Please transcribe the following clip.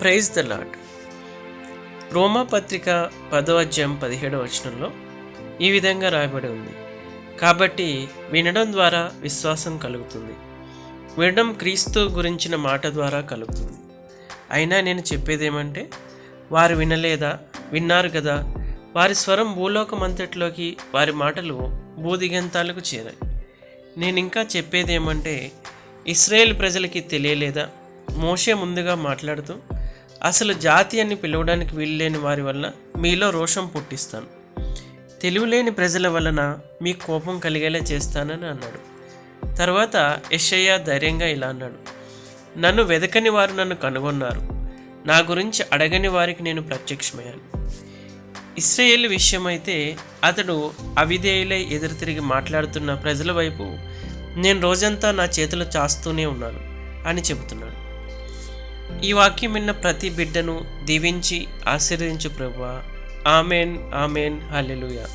Praise the lord రోమా పత్రిక అధ్యాయం పదిహేడవ వచనంలో ఈ విధంగా రాయబడి ఉంది. కాబట్టి వినడం ద్వారా విశ్వాసం కలుగుతుంది. వినడం క్రీస్తు గురించిన మాట ద్వారా కలుగుతుంది. అయినా నేను చెప్పేది ఏమంటే వారు వినలేదా? విన్నారు కదా వారి స్వరం భూలోకమంతట్లోకి వారి మాటలు భూదిగంతాలకు చేరాయి. నేను ఇంకా చెప్పేది ఏమంటే ఇస్రాయేల్ ప్రజలకి తెలియలేదా? మోషే ముందుగా మాట్లాడుతూ అసలు జాతి అని పిలవడానికి వీల్లేని వారి వల్ల మీలో రోషం పుట్టిస్తాను. తెలివిలేని ప్రజల వలన మీ కోపం కలిగేలా చేస్తానని అన్నాడు. తర్వాత యశయ్య ధైర్యంగా ఇలా అన్నాడు. నన్ను వెదకని వారు నన్ను కనుగొన్నారు. నా గురించి అడగని వారికి నేను ప్రత్యక్షమయ్యాను. ఇస్రాయేల్ విషయమైతే అతడు అవిధేయులై ఎదురు తిరిగి మాట్లాడుతున్న ప్రజల వైపు నేను రోజంతా నా చేతులు చాస్తూనే ఉన్నాను అని చెబుతున్నాడు. ఈ వాక్యం విన్న ప్రతి బిడ్డను దీవించి ఆశీర్వదించు ప్రభువా ఆమెన్ ఆమెన్ హల్లెలూయా.